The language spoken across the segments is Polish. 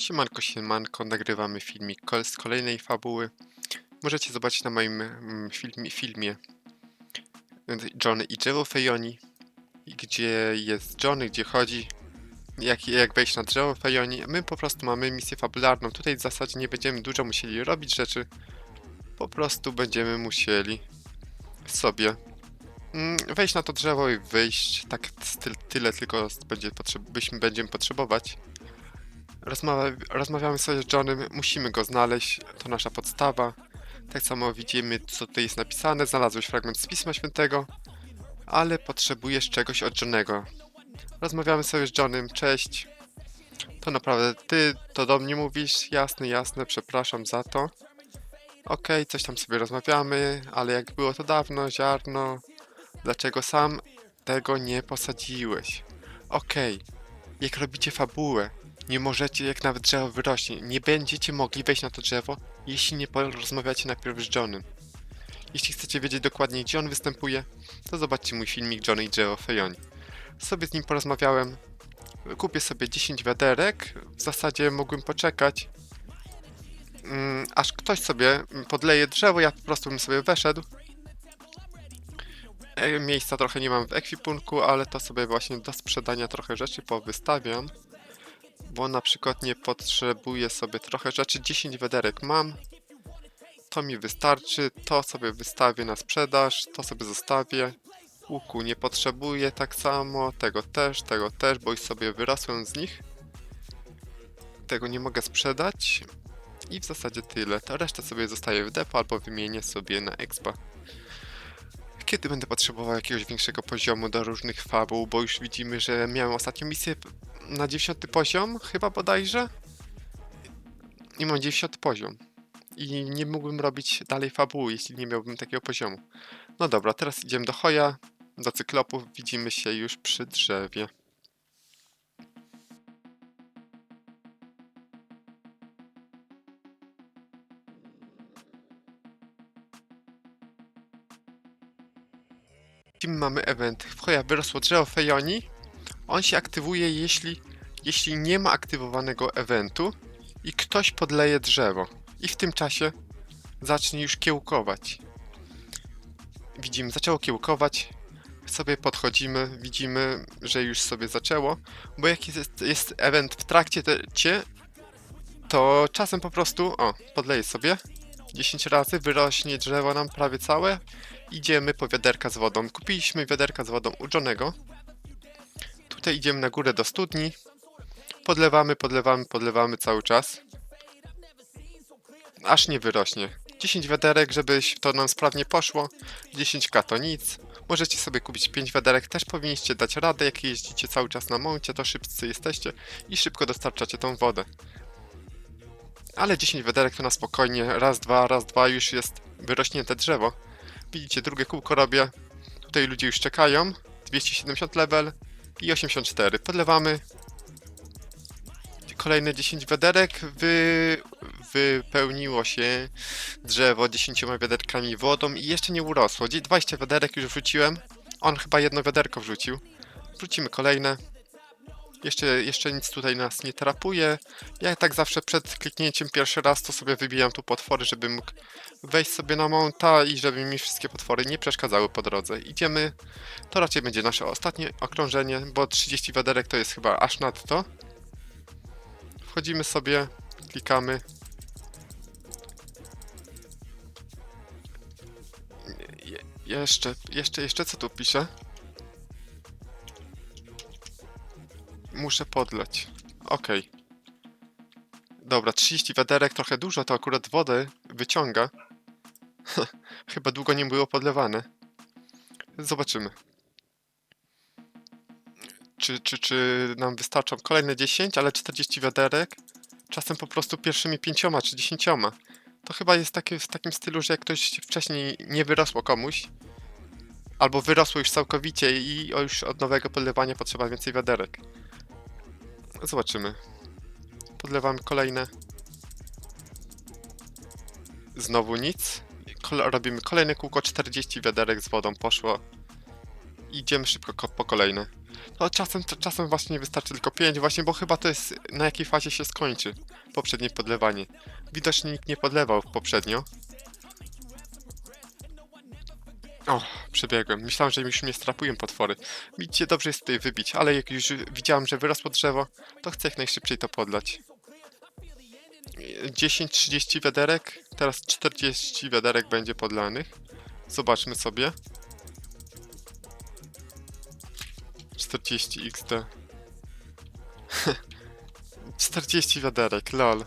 Siemanko, siemanko, nagrywamy filmik z kolejnej fabuły. Możecie zobaczyć na moim mm, filmie, filmie Johnny i drzewo Fejoni, gdzie jest Johnny, gdzie chodzi, jak, jak wejść na drzewo Fejoni. My po prostu mamy misję fabularną. Tutaj w zasadzie nie będziemy dużo musieli robić rzeczy. Po prostu będziemy musieli sobie mm, wejść na to drzewo i wyjść. Tak tyle tylko będzie potrzeb byśmy będziemy potrzebować. Rozmawia, rozmawiamy sobie z Johnem, musimy go znaleźć, to nasza podstawa. Tak samo widzimy, co tutaj jest napisane. Znalazłeś fragment z Pisma Świętego, ale potrzebujesz czegoś od Johnego. Rozmawiamy sobie z Johnem, cześć. To naprawdę ty to do mnie mówisz? Jasne, jasne, przepraszam za to. Okej, coś tam sobie rozmawiamy, ale jak było to dawno, ziarno, dlaczego sam tego nie posadziłeś? Okej, jak robicie fabułę, nie możecie, jak nawet drzewo wyrośnie, nie będziecie mogli wejść na to drzewo, jeśli nie porozmawiacie najpierw z Johnem. Jeśli chcecie wiedzieć dokładnie, gdzie on występuje, to zobaczcie mój filmik Johnny i drzewo Fejoni. Sobie z nim porozmawiałem, kupię sobie 10 wiaderek, w zasadzie mógłbym poczekać, mm, aż ktoś sobie podleje drzewo, ja po prostu bym sobie weszedł. E, Miejsca trochę nie mam w ekwipunku, ale to sobie właśnie do sprzedania trochę rzeczy powystawiam bo na przykład nie potrzebuję sobie trochę rzeczy, 10 wederek mam, to mi wystarczy, to sobie wystawię na sprzedaż, to sobie zostawię, łuku nie potrzebuję tak samo, tego też, tego też, bo już sobie wyrosłem z nich, tego nie mogę sprzedać. I w zasadzie tyle, to resztę sobie zostaje w depo albo wymienię sobie na expa. Kiedy będę potrzebował jakiegoś większego poziomu do różnych fabuł, bo już widzimy, że miałem ostatnią misję na 90 poziom, chyba bodajże. I mam 90 poziom. I nie mógłbym robić dalej fabuły, jeśli nie miałbym takiego poziomu. No dobra, teraz idziemy do Hoja, do cyklopów. Widzimy się już przy drzewie. Kim mamy event? W Hoja wyrosło drzewo Fejoni. On się aktywuje, jeśli, jeśli nie ma aktywowanego eventu i ktoś podleje drzewo. I w tym czasie zacznie już kiełkować. Widzimy, zaczęło kiełkować. Sobie podchodzimy, widzimy, że już sobie zaczęło. Bo jak jest, jest event w trakcie te, to czasem po prostu, o, podleję sobie 10 razy, wyrośnie drzewo nam prawie całe. Idziemy po wiaderka z wodą. Kupiliśmy wiaderka z wodą u Johnego. Tutaj idziemy na górę do studni. Podlewamy, podlewamy, podlewamy cały czas. Aż nie wyrośnie. 10 wiaderek, żeby to nam sprawnie poszło. 10k to nic. Możecie sobie kupić 5 wiaderek, też powinniście dać radę, jak jeździcie cały czas na moncie, to szybcy jesteście i szybko dostarczacie tą wodę. Ale 10 wiaderek to na spokojnie, raz, dwa, raz, dwa, już jest wyrośnięte drzewo. Widzicie, drugie kółko robię. Tutaj ludzie już czekają. 270 level i 84. Podlewamy. Kolejne 10 wiaderek. Wy... Wypełniło się drzewo 10 wiaderkami wodą i jeszcze nie urosło. Gdzie 20 wiaderek już wrzuciłem. On chyba jedno wiaderko wrzucił. Wrzucimy kolejne. Jeszcze, jeszcze nic tutaj nas nie trapuje. Ja tak zawsze przed kliknięciem pierwszy raz to sobie wybijam tu potwory, żeby mógł wejść sobie na monta i żeby mi wszystkie potwory nie przeszkadzały po drodze. Idziemy. To raczej będzie nasze ostatnie okrążenie, bo 30 wiaderek to jest chyba aż nadto. Wchodzimy sobie, klikamy. Je, jeszcze, jeszcze, jeszcze co tu pisze? Muszę podleć. Okej. Dobra, 30 wiaderek, trochę dużo, to akurat wodę wyciąga. Chyba długo nie było podlewane. Zobaczymy. Czy, czy, czy nam wystarczą kolejne 10, ale 40 wiaderek? Czasem po prostu pierwszymi pięcioma czy dziesięcioma. To chyba jest takie, w takim stylu, że jak ktoś wcześniej nie wyrosło komuś, albo wyrosło już całkowicie i już od nowego podlewania potrzeba więcej wiaderek. Zobaczymy. Podlewamy kolejne. Znowu nic. Kole robimy kolejne kółko, 40 wiaderek z wodą poszło. Idziemy szybko ko po kolejne. To czasem, czasem właśnie nie wystarczy tylko 5, właśnie, bo chyba to jest na jakiej fazie się skończy poprzednie podlewanie. Widocznie nikt nie podlewał poprzednio. O, przebiegłem. Myślałem, że już mnie strapują potwory. Widzicie, dobrze jest tutaj wybić, ale jak już widziałem, że wyrosło drzewo, to chcę jak najszybciej to podlać. 10-30 wiaderek, teraz 40 wiaderek będzie podlanych. Zobaczmy sobie. 40 XD. 40 wiaderek, lol.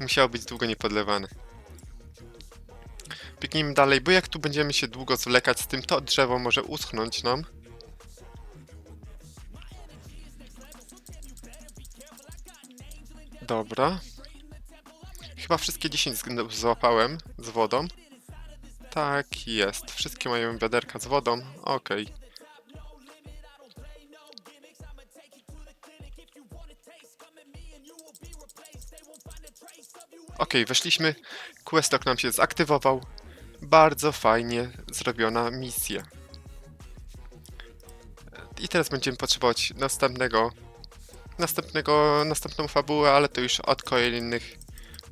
Musiało być długo niepodlewane. Biegnijmy dalej, bo jak tu będziemy się długo zwlekać z tym, to drzewo może uschnąć nam. Dobra. Chyba wszystkie 10 zg- złapałem z wodą. Tak jest. Wszystkie mają wiaderka z wodą. Okej. Okej, weszliśmy. Questok nam się zaktywował. Bardzo fajnie zrobiona misja. I teraz będziemy potrzebować następnego, następnego, następną fabułę, ale to już od kolejnych,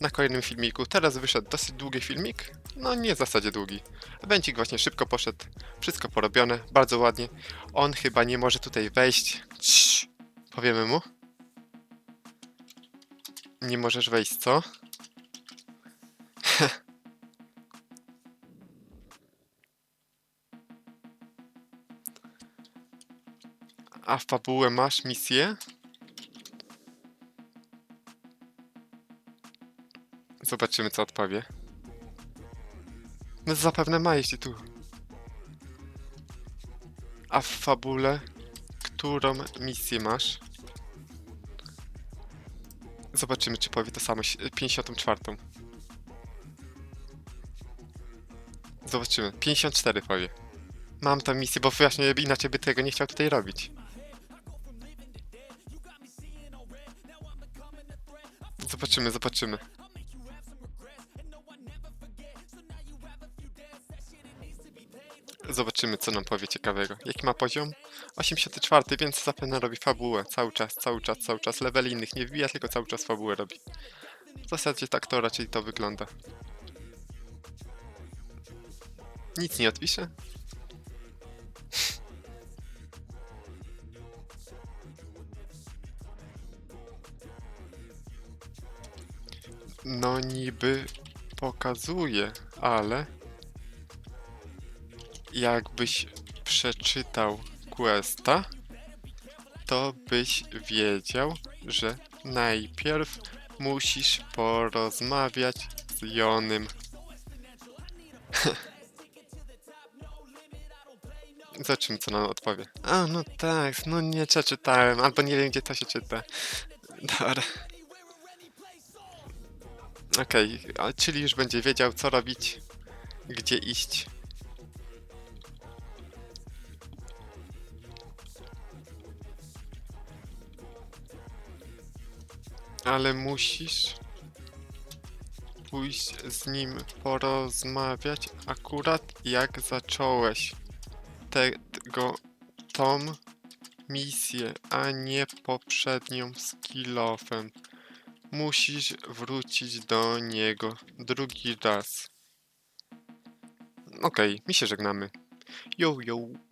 na kolejnym filmiku. Teraz wyszedł dosyć długi filmik, no nie w zasadzie długi. Bęcik właśnie szybko poszedł, wszystko porobione, bardzo ładnie. On chyba nie może tutaj wejść. Cii, powiemy mu. Nie możesz wejść, co? A fabułę masz, misję? Zobaczymy, co odpowie. No zapewne ma, jeśli tu... A w fabule, którą misję masz? Zobaczymy, czy powie to samo. si- 54. Zobaczymy. 54 powie. Mam tą misję, bo właśnie inaczej by tego nie chciał tutaj robić. Zobaczymy, zobaczymy. Zobaczymy, co nam powie ciekawego. Jaki ma poziom? 84, więc zapewne robi fabułę. Cały czas, cały czas, cały czas. Leveli innych nie wbija, tylko cały czas fabułę robi. W zasadzie tak to raczej to wygląda. Nic nie odpisze? No niby pokazuje, ale jakbyś przeczytał questa, to byś wiedział, że najpierw musisz porozmawiać z Jonym. Zobaczymy, co nam odpowie. A, no tak, no nie przeczytałem, albo nie wiem, gdzie to się czyta. Dobra. Okej, a czyli już będzie wiedział, co robić, gdzie iść. Ale musisz pójść z nim porozmawiać akurat jak zacząłeś tego tą misję, a nie poprzednią z kilofem. Musisz wrócić do niego drugi raz. Okej, mi się żegnamy. Yo, yo.